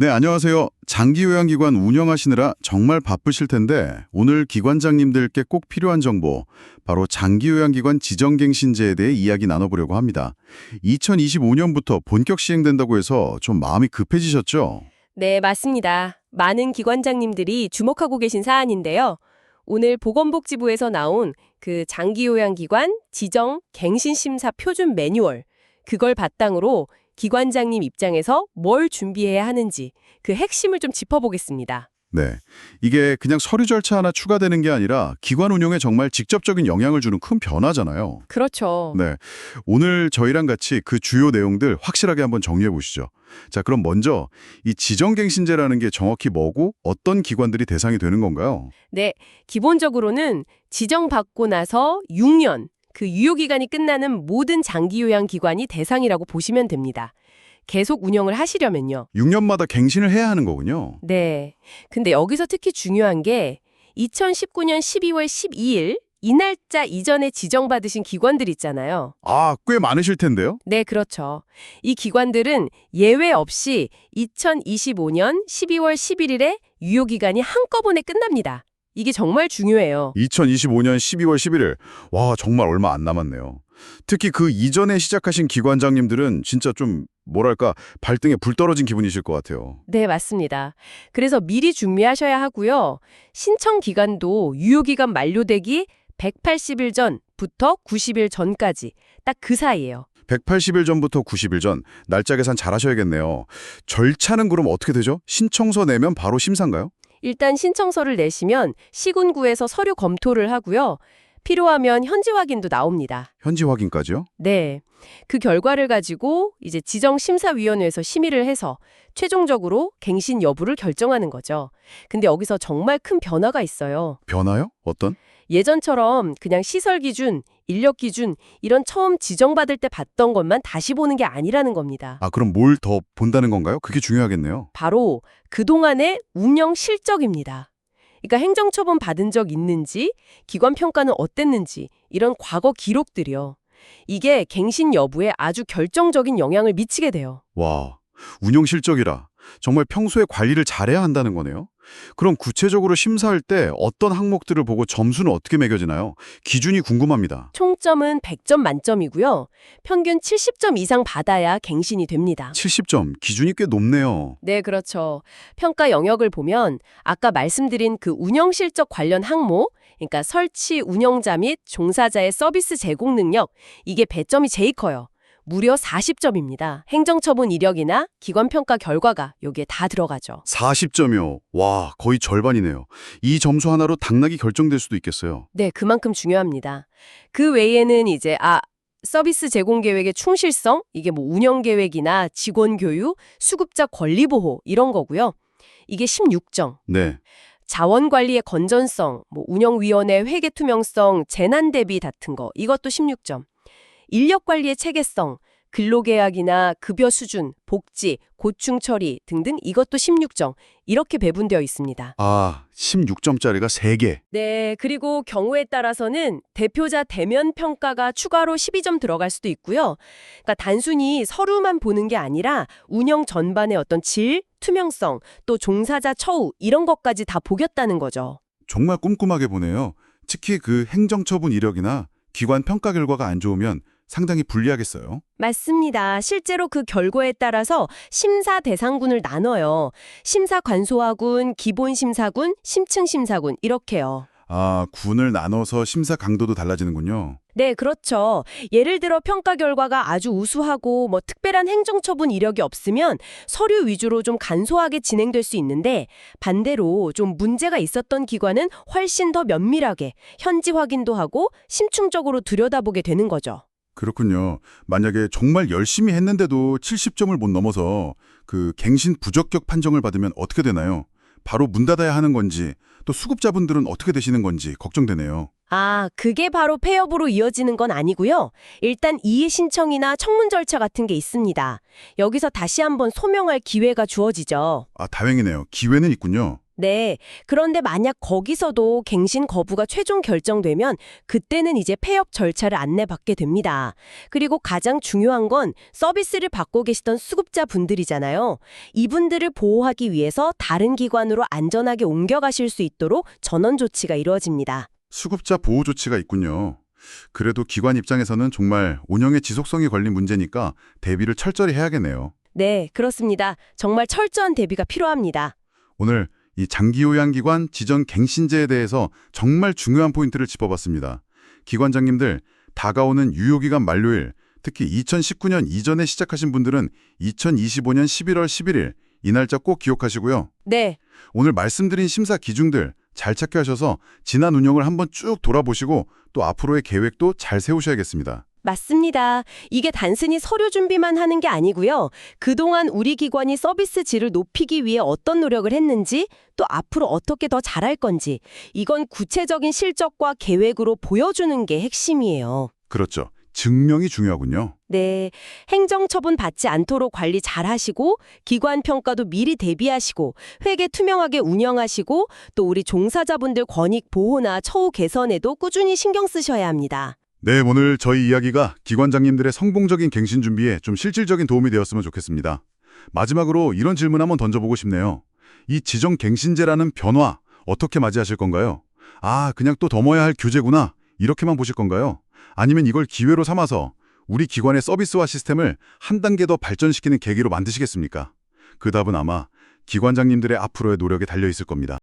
네, 안녕하세요. 장기 요양기관 운영하시느라 정말 바쁘실 텐데 오늘 기관장님들께 꼭 필요한 정보, 바로 장기 요양기관 지정갱신제에 대해 이야기 나눠보려고 합니다. 2025년부터 본격 시행된다고 해서 좀 마음이 급해지셨죠? 네, 맞습니다. 많은 기관장님들이 주목하고 계신 사안인데요. 오늘 보건복지부에서 나온 그 장기 요양기관 지정 갱신심사 표준 매뉴얼, 그걸 바탕으로 기관장님 입장에서 뭘 준비해야 하는지 그 핵심을 좀 짚어보겠습니다. 네. 이게 그냥 서류 절차 하나 추가되는 게 아니라 기관 운영에 정말 직접적인 영향을 주는 큰 변화잖아요. 그렇죠. 네. 오늘 저희랑 같이 그 주요 내용들 확실하게 한번 정리해 보시죠. 자, 그럼 먼저 이 지정갱신제라는 게 정확히 뭐고 어떤 기관들이 대상이 되는 건가요? 네, 기본적으로는 지정받고 나서 6년, 그 유효기간이 끝나는 모든 장기요양기관이 대상이라고 보시면 됩니다. 계속 운영을 하시려면요. 6년마다 갱신을 해야 하는 거군요. 네. 근데 여기서 특히 중요한 게 2019년 12월 12일 이 날짜 이전에 지정받으신 기관들 있잖아요. 아, 꽤 많으실 텐데요? 네, 그렇죠. 이 기관들은 예외 없이 2025년 12월 11일에 유효기간이 한꺼번에 끝납니다. 이게 정말 중요해요. 2025년 12월 11일. 와, 정말 얼마 안 남았네요. 특히 그 이전에 시작하신 기관장님들은 진짜 좀 뭐랄까 발등에 불 떨어진 기분이실 것 같아요. 네, 맞습니다. 그래서 미리 준비하셔야 하고요. 신청 기간도 유효기간 만료되기 180일 전부터 90일 전까지 딱 그 사이예요. 180일 전부터 90일 전 날짜 계산 잘 하셔야겠네요. 절차는 그럼 어떻게 되죠? 신청서 내면 바로 심사인가요? 일단 신청서를 내시면 시군구에서 서류 검토를 하고요. 필요하면 현지 확인도 나옵니다. 현지 확인까지요? 네. 그 결과를 가지고 이제 지정심사위원회에서 심의를 해서 최종적으로 갱신 여부를 결정하는 거죠. 근데 여기서 정말 큰 변화가 있어요. 변화요? 어떤? 예전처럼 그냥 시설 기준, 인력 기준 이런 처음 지정받을 때 봤던 것만 다시 보는 게 아니라는 겁니다. 아, 그럼 뭘 더 본다는 건가요? 그게 중요하겠네요. 바로 그동안의 운영 실적입니다. 그러니까 행정처분 받은 적 있는지, 기관 평가는 어땠는지 이런 과거 기록들이요. 이게 갱신 여부에 아주 결정적인 영향을 미치게 돼요. 와, 운영 실적이라 정말 평소에 관리를 잘해야 한다는 거네요. 그럼 구체적으로 심사할 때 어떤 항목들을 보고 점수는 어떻게 매겨지나요? 기준이 궁금합니다. 총점은 100점 만점이고요. 평균 70점 이상 받아야 갱신이 됩니다. 70점, 기준이 꽤 높네요. 네, 그렇죠. 평가 영역을 보면 아까 말씀드린 그 운영 실적 관련 항목, 그러니까 설치 운영자 및 종사자의 서비스 제공 능력, 이게 배점이 제일 커요. 무려 40점입니다. 행정처분 이력이나 기관 평가 결과가 여기에 다 들어가죠. 40점이요. 와, 거의 절반이네요. 이 점수 하나로 당락이 결정될 수도 있겠어요. 네, 그만큼 중요합니다. 그 외에는 이제 아 서비스 제공 계획의 충실성, 이게 뭐 운영 계획이나 직원 교육, 수급자 권리 보호 이런 거고요. 이게 16점. 네. 자원 관리의 건전성, 뭐 운영위원회 회계 투명성, 재난 대비 같은 거 이것도 16점. 인력 관리의 체계성, 근로계약이나 급여 수준, 복지, 고충 처리 등등 이것도 16점. 이렇게 배분되어 있습니다. 아, 16점짜리가 3개. 네, 그리고 경우에 따라서는 대표자 대면 평가가 추가로 12점 들어갈 수도 있고요. 그러니까 단순히 서류만 보는 게 아니라 운영 전반의 어떤 질, 투명성, 또 종사자 처우 이런 것까지 다 보겠다는 거죠. 정말 꼼꼼하게 보네요. 특히 그 행정처분 이력이나 기관 평가 결과가 안 좋으면 상당히 불리하겠어요. 맞습니다. 실제로 그 결과에 따라서 심사 대상군을 나눠요. 심사 관소화군, 기본 심사군, 심층 심사군 이렇게요. 아, 군을 나눠서 심사 강도도 달라지는군요. 네, 그렇죠. 예를 들어 평가 결과가 아주 우수하고 뭐 특별한 행정처분 이력이 없으면 서류 위주로 좀 간소하게 진행될 수 있는데 반대로 좀 문제가 있었던 기관은 훨씬 더 면밀하게 현지 확인도 하고 심층적으로 들여다보게 되는 거죠. 그렇군요. 만약에 정말 열심히 했는데도 70점을 못 넘어서 그 갱신 부적격 판정을 받으면 어떻게 되나요? 바로 문 닫아야 하는 건지 또 수급자분들은 어떻게 되시는 건지 걱정되네요. 아, 그게 바로 폐업으로 이어지는 건 아니고요. 일단 이해 신청이나 청문 절차 같은 게 있습니다. 여기서 다시 한번 소명할 기회가 주어지죠. 아, 다행이네요. 기회는 있군요. 네. 그런데 만약 거기서도 갱신 거부가 최종 결정되면 그때는 이제 폐업 절차를 안내받게 됩니다. 그리고 가장 중요한 건 서비스를 받고 계시던 수급자 분들이잖아요. 이분들을 보호하기 위해서 다른 기관으로 안전하게 옮겨가실 수 있도록 전원 조치가 이루어집니다. 수급자 보호 조치가 있군요. 그래도 기관 입장에서는 정말 운영의 지속성이 걸린 문제니까 대비를 철저히 해야겠네요. 네, 그렇습니다. 정말 철저한 대비가 필요합니다. 오늘 이 장기요양기관 지정 갱신제에 대해서 정말 중요한 포인트를 짚어봤습니다. 기관장님들, 다가오는 유효기간 만료일, 특히 2019년 이전에 시작하신 분들은 2025년 11월 11일 이 날짜 꼭 기억하시고요. 네, 오늘 말씀드린 심사 기준들 잘 찾게 하셔서 지난 운영을 한번 쭉 돌아보시고 또 앞으로의 계획도 잘 세우셔야겠습니다. 맞습니다. 이게 단순히 서류 준비만 하는 게 아니고요. 그동안 우리 기관이 서비스 질을 높이기 위해 어떤 노력을 했는지, 또 앞으로 어떻게 더 잘할 건지, 이건 구체적인 실적과 계획으로 보여주는 게 핵심이에요. 그렇죠. 증명이 중요하군요. 네, 행정처분 받지 않도록 관리 잘 하시고, 기관 평가도 미리 대비하시고, 회계 투명하게 운영하시고, 또 우리 종사자분들 권익 보호나 처우 개선에도 꾸준히 신경 쓰셔야 합니다. 네, 오늘 저희 이야기가 기관장님들의 성공적인 갱신 준비에 좀 실질적인 도움이 되었으면 좋겠습니다. 마지막으로 이런 질문 한번 던져보고 싶네요. 이 지정 갱신제라는 변화 어떻게 맞이하실 건가요? 아, 그냥 또 넘어야 할 규제구나. 이렇게만 보실 건가요? 아니면 이걸 기회로 삼아서 우리 기관의 서비스와 시스템을 한 단계 더 발전시키는 계기로 만드시겠습니까? 그 답은 아마 기관장님들의 앞으로의 노력에 달려 있을 겁니다.